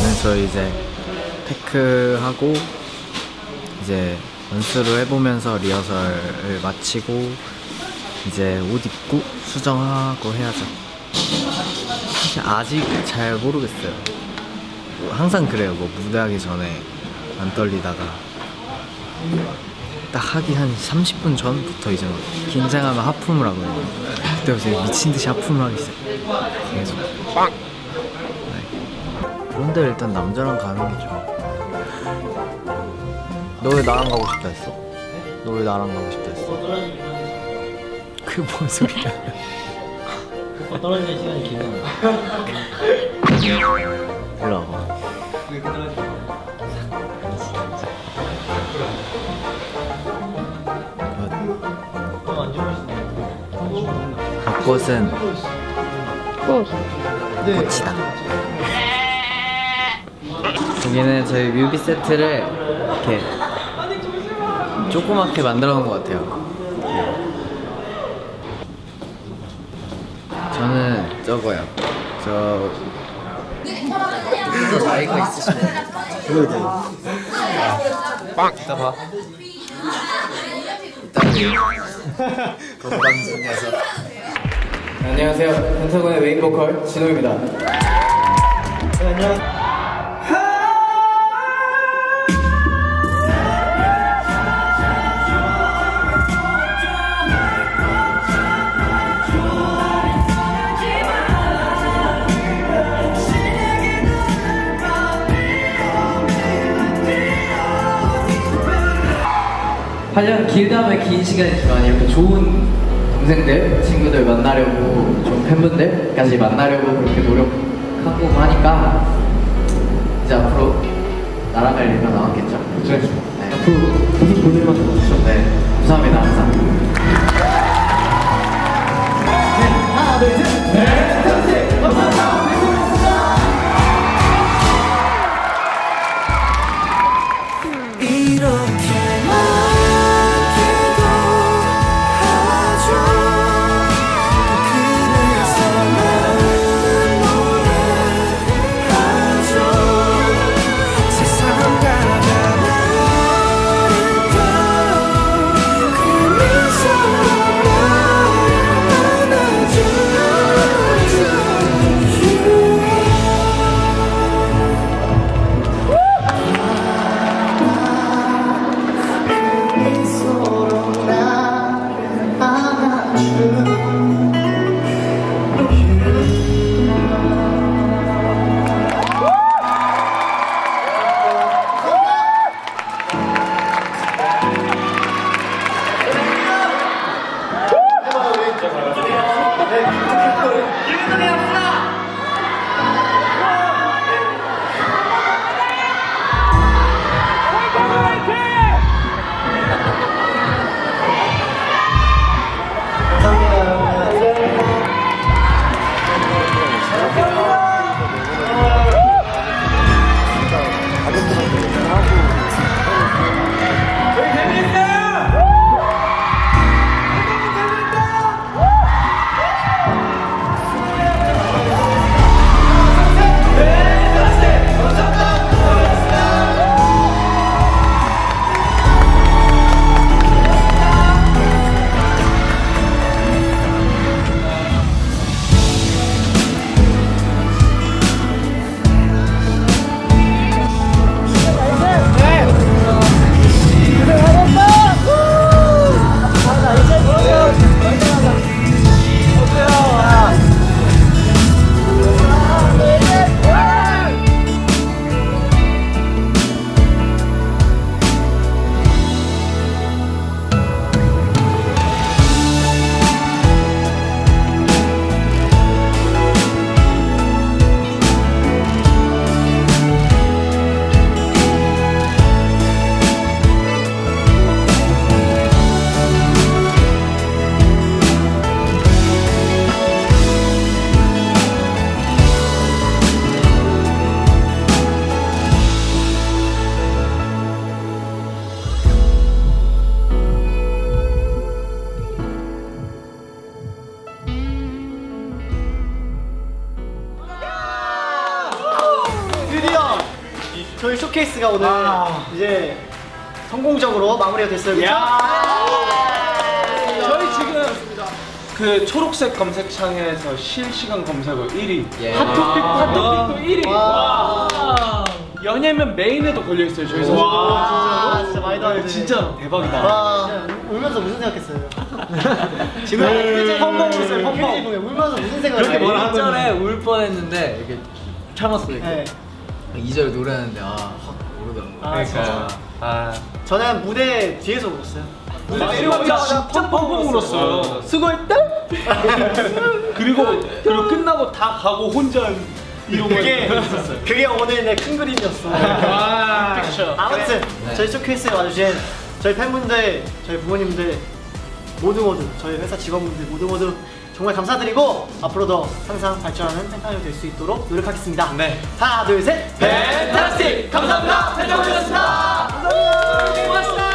그래서 이제 테크하고 이제 연습을 해보면서 리허설을 마치고 이제 옷 입고 수정하고 해야죠. 사실 아직 잘 모르겠어요. 뭐 항상 그래요. 뭐 무대하기 전에 안 떨리다가 딱 하기 한 30분 전부터 이제 막 긴장하면 하품을 하거든요. 그때부터 이제 미친 듯이 하품을 하기 시작해요. 계속. 그런데 일단 남자랑 가는 게 좋아. 너 왜 나랑 가고 싶다 했어? 너 왜 나랑 가고 싶다 했어? 그게 뭔 소리야? 떨어지는 시간이 길면 일로 와봐. 꽃은 꽃이다. 여기는 저희 뮤비 세트를 이렇게 조그맣게 만들어 놓은 것 같아요. 저는 저거요. 저 이거 나이가 있으시면 그래도 돼요. 빵! 이따 봐. 이따 봐. 건방진 녀석. 안녕하세요. 펜타곤의 메인 보컬 진호입니다. 팔년 길다면 긴 시간이지만 이렇게 좋은 동생들, 친구들 만나려고 좋은 팬분들까지 만나려고 그렇게 노력하고 하니까 이제 앞으로 날아갈 일만 남았겠죠. 그렇죠. 네. 앞으로 계속 보낼 만큼 없죠. 네. 감사합니다. Deus. 저희 쇼케이스가 오늘 이제 성공적으로 마무리가 됐어요. 그쵸? 저희 지금 그 초록색 검색창에서 실시간 검색어 1위 예. 핫토픽 핫토픽도 1위 와. 연예면 메인에도 걸려 있어요 저희 선수 와, 진짜 말도 안 돼. 진짜 대박이다 와, 울면서 무슨 생각했어요? 지금 펑펑 울었어요, 펑펑. 울면서 무슨 생각을 그렇게 했어요? 뭐라 1절에 울 뻔했는데 이렇게 참았어 이렇게 네. 2절 노래하는데 아 확 오르더라고 아, 진짜. 아. 저는 무대 뒤에서 울었어요. 내려오자 진짜 펑펑 울었어요. 수고했다. 그리고 그리고 끝나고 다 가고 혼자 이러고 그게 그게 오늘 내 큰 그림이었어. 아, 아무튼 저희 쇼케이스에 와주신 저희 팬분들, 저희 부모님들 모두 모두 저희 회사 직원분들 모두 모두 정말 감사드리고 앞으로도 항상 발전하는 펜타곤이 될 수 있도록 노력하겠습니다. 네. 하나 둘 셋. 펜타스틱 감사합니다. 펜타곤이었습니다. 감사합니다. 고맙습니다.